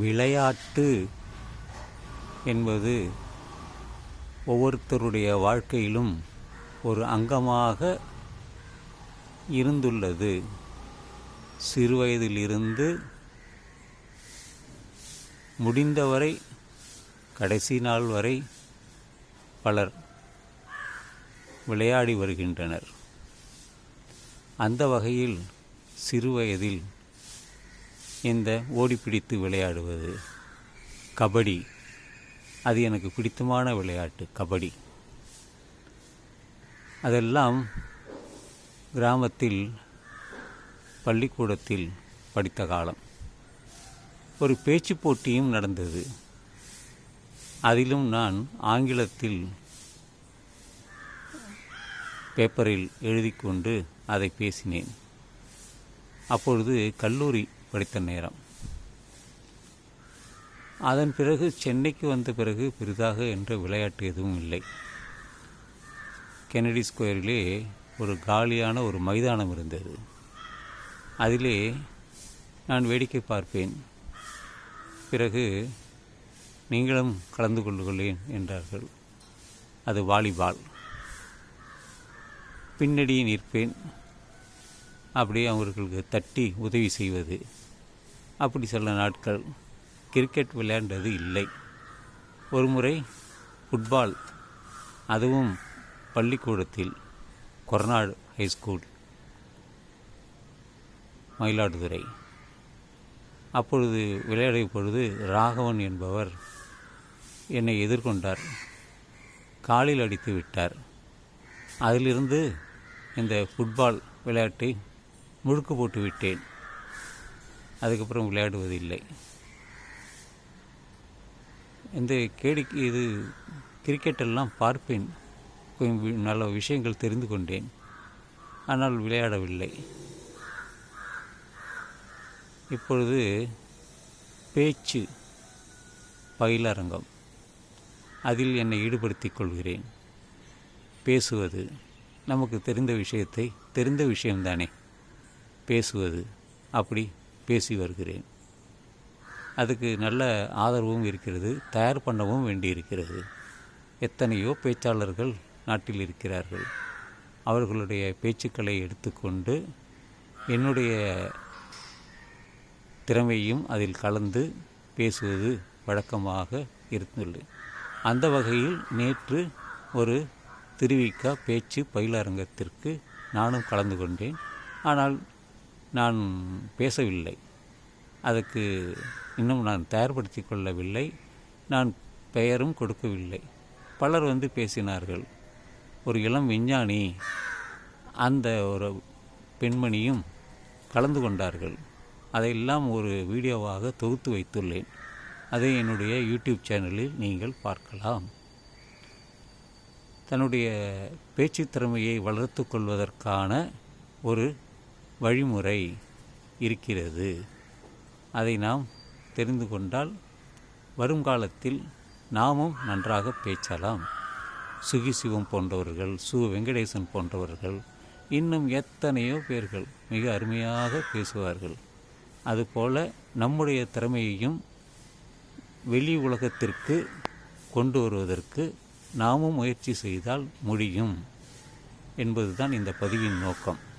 விளையாட்டு என்பது ஒவ்வொருத்தருடைய வாழ்க்கையிலும் ஒரு அங்கமாக இருந்துள்ளது. சிறுவயதிலிருந்து முடிந்தவரை கடைசி நாள் வரை பலர் விளையாடி வருகின்றனர். அந்த வகையில் சிறுவயதில் இந்த ஓடிப்பிடித்து விளையாடுவது. கபடி. அது எனக்கு பிடித்தமான விளையாட்டு கபடி. அதெல்லாம் கிராமத்தில் பள்ளிக்கூடத்தில் படித்த காலம். ஒரு பேச்சு போட்டியும் நடந்தது. அதிலும் நான் ஆங்கிலத்தில் பேப்பரில் எழுதி கொண்டு அதை பேசினேன். அப்பொழுது கல்லூரி படித்த நேரம். அதன் பிறகு சென்னைக்கு வந்த பிறகு பெரிதாக என்ற விளையாட்டு எதுவும் இல்லை. கெனடி ஸ்கொயரிலே ஒரு காலியான ஒரு மைதானம் இருந்தது. அதிலே நான் வேடிக்கை பார்ப்பேன். பிறகு நீங்களும் கலந்து கொள்ளுகிறேன் என்றார்கள். அது வாலிபால். பின்னடி நிற்பேன். அப்படியே அவர்களுக்கு தட்டி உதவி செய்வது. அப்படி சில நாட்கள் கிரிக்கெட் விளையாண்டது இல்லை. ஒரு முறை ஃபுட்பால் அதுவும் பள்ளிக்கூடத்தில் கொரநாடு ஹைஸ்கூல் மயிலாடுதுறை. அப்பொழுது விளையாடிய பொழுது ராகவன் என்பவர் என்னை எதிர்கொண்டார். காலில் அடித்து விட்டார். அதிலிருந்து இந்த ஃபுட்பால் விளையாட்டை முழுக்கு போட்டு விட்டேன். அதுக்கப்புறம் விளையாடுவதில்லை. இந்த கேடி இது கிரிக்கெட்டெல்லாம் பார்ப்பேன். கொஞ்சம் நல்ல விஷயங்கள் தெரிந்து கொண்டேன். ஆனால் விளையாடவில்லை. இப்பொழுது பேச்சு பயிலரங்கம். அதில் என்னை ஈடுபடுத்திக் கொள்கிறேன். பேசுவது நமக்கு தெரிந்த விஷயத்தை தெரிந்த விஷயம்தானே. பேசுவது அப்படி பேசி வருகிறேன். அதுக்கு நல்ல ஆதரவும் இருக்கிறது தயார் பண்ணவும் வேண்டியிருக்கிறது. எத்தனையோ பேச்சாளர்கள் நாட்டில் இருக்கிறார்கள். அவர்களுடைய பேச்சுக்களை எடுத்துக்கொண்டு என்னுடைய திறமையும் அதில் கலந்து பேசுவது வழக்கமாக இருந்துள்ளது. அந்த வகையில் நேற்று ஒரு திருவிக்கா பேச்சு பயிலரங்கத்திற்கு நானும் கலந்து கொண்டேன். ஆனால் நான் பேசவில்லை. அதுக்கு இன்னும் நான் தயார்படுத்தி கொள்ளவில்லை. நான் பெயரும் கொடுக்கவில்லை. பலர் வந்து பேசினார்கள். ஒரு இளம் விஞ்ஞானி அந்த ஒரு பெண்மணியும் கலந்து கொண்டார்கள். அதையெல்லாம் ஒரு வீடியோவாக தொகுத்து வைத்துள்ளேன். அதை என்னுடைய யூடியூப் சேனலில் நீங்கள் பார்க்கலாம். தன்னுடைய பேச்சு திறமையை வளர்த்து கொள்வதற்கான ஒரு வழிமுறை இருக்கிறது. அதை நாம் தெரிந்து கொண்டால் வருங்காலத்தில் நாமும் நன்றாக பேசலாம். சுகி சிவம் போன்றவர்கள் சு வெங்கடேசன் போன்றவர்கள் இன்னும் எத்தனையோ பேர்கள் மிக அருமையாக பேசுவார்கள். அதுபோல நம்முடைய திறமையையும் வெளி உலகத்திற்கு கொண்டு வருவதற்கு நாமும் முயற்சி செய்தால் முடியும் என்பதுதான் இந்த பதிவின் நோக்கம்.